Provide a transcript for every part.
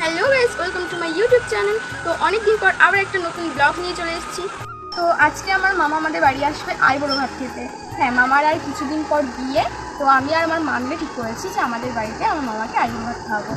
Hello guys welcome to my YouTube channel তো অনেকদিন পর আবার একটা নতুন ব্লগ নিয়ে চলে এসেছি। তো আজকে আমার মামা আমাদের বাড়ি আসবে আই বড় ভাত খেতে হ্যাঁ মামার আর কিছুদিন পর বিয়ে। তো আমি আর আমার মা মিলে ঠিক করেছি যে আমাদের বাড়িতে আমার মামাকে আই বড় ভাত খাওয়াবো।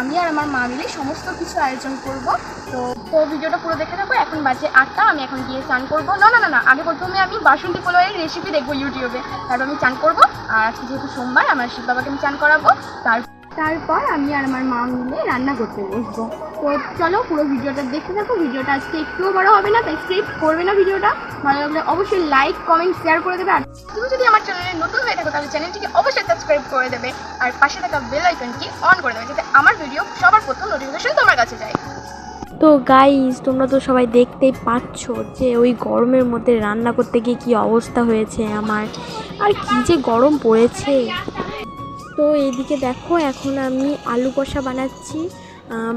আমি আর আমার মা মিলে সমস্ত কিছু আয়োজন করব। তো তো ভিডিওটা পুরো দেখে থাকব এখন বাজে আটটা, আমি এখন গিয়ে চান করব। না না না না, আগে প্রথমে আমি বাসন্তী পোলাওয়ের রেসিপি দেখব ইউটিউবে তারপর আমি চান করব। আর আজকে যেহেতু সোমবার, আমার শিব বাবাকে আমি চান করাবো। তার তারপর আমি আর আমার মা মিলে রান্না করতে বসবো। তো চলো পুরো ভিডিওটা দেখতে থাকো। ভিডিওটা আজকে একটুও বড় হবে না, তাই স্ক্রিপ্ট করবে না ভিডিওটা। ভালো লাগলে অবশ্যই লাইক কমেন্ট শেয়ার করে দেবে। আর তুমি যদি আমার চ্যানেলে নতুন হয়ে থাকো, তাহলে চ্যানেলটিকে অবশ্যই সাবস্ক্রাইব করে দেবে। আর পাশে থাকা বেল আইকনটি অন করে দেবে, যাতে আমার ভিডিও সবার প্রথম নোটিফিকেশন তোমার কাছে যায়। তো গাইস তোমরা তো সবাই দেখতেই পাচ্ছ যে ওই গরমের মধ্যে রান্না করতে গিয়ে কী অবস্থা হয়েছে আমার। আর কি যে গরম পড়েছে। তো এইদিকে দেখো, এখন আমি আলু কষা বানাচ্ছি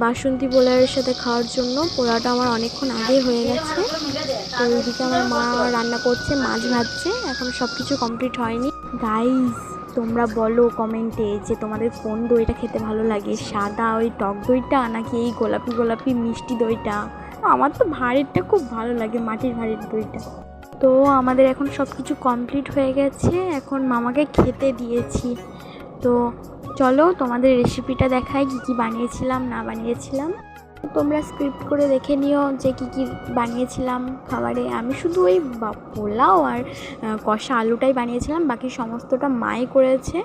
বাসন্তী পোলাওয়ের সাথে খাওয়ার জন্য। পোলাওটা আমার অনেকক্ষণ আগে হয়ে গেছে। তো এইদিকে আমার মা রান্না করছে, মাছ ভাজছে। এখন সব কিছু কমপ্লিট হয়নি। গাইস তোমরা বলো কমেন্টে যে তোমাদের কোন দইটা খেতে ভালো লাগে, সাদা ওই টক দইটা নাকি এই গোলাপি গোলাপি মিষ্টি দইটা? আমার তো ভাঁড়েরটা খুব ভালো লাগে, মাটির ভাঁড়ের দইটা। তো আমাদের এখন সব কিছু কমপ্লিট হয়ে গেছে। এখন মামাকে খেতে দিয়েছি। তো চলো তোমাদের রেসিপিটা দেখাই, কী কী বানিয়েছিলাম, না বানিয়েছিলাম। তোমরা স্ক্রিপ্ট করে দেখে নিও যে কী কী বানিয়েছিলাম খাবারে। আমি শুধু ওই পোলাও আর কষা আলুটাই বানিয়েছিলাম, বাকি সমস্তটা মাই করেছে।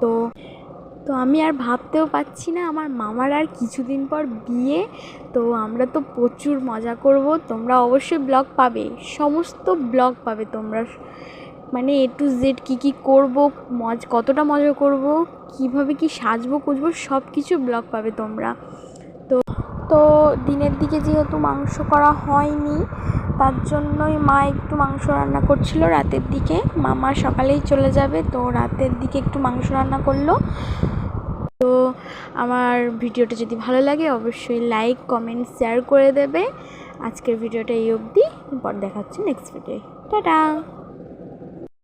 তো তো আমি আর ভাবতেও পাচ্ছি না, আমার মামার আর কিছুদিন পর বিয়ে। তো আমরা তো প্রচুর মজা করব, তোমরা অবশ্যই ব্লগ পাবে, সমস্ত ব্লগ পাবে তোমরা। মানে এ টু জেড কী কী করব, মজ, কতটা মজা করব, কীভাবে কি সাজবো, কুজবো সব কিছু ব্লগ পাবে তোমরা। তো তো দিনের দিকে যেহেতু মাংস করা হয়নি, তার জন্যই মা একটু মাংস রান্না করছিল রাতের দিকে। মামা সকালেই চলে যাবে, তো রাতের দিকে একটু মাংস রান্না করল। তো আমার ভিডিওটা যদি ভালো লাগে, অবশ্যই লাইক, কমেন্ট, শেয়ার করে দেবে। আজকের ভিডিওটা এই অবধি পর দেখা হচ্ছে নেক্সট ভিডিও টাটা!